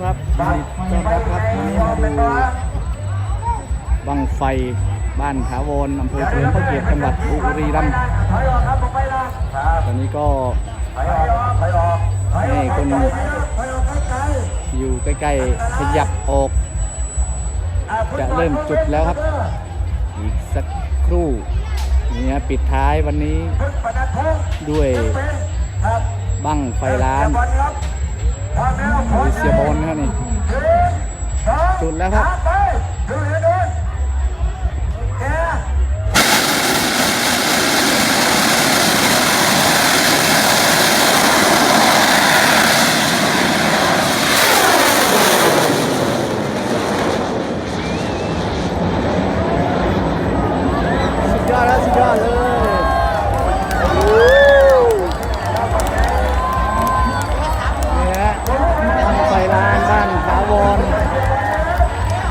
ครับต้อนรับครับวันนี้มาดูบังไฟบ้านถาวรอำเภอเฉลิมพระเกียรติจังหวัดบุรีรัมย์ถอยออกครับผมไปนะครับตอนนี้ก็ให้คนอยู่ใกล้ๆขยับออก จะเริ่มจุดแล้วครับ อีกสักครู่เนี่ยปิดท้ายวันนี้ด้วยบบั้งไฟล้าน เสียบอลครับพร้อมแล้วพร้อมเสียบอลนะครับนี่หนึ่งสองจุดแล้วครับ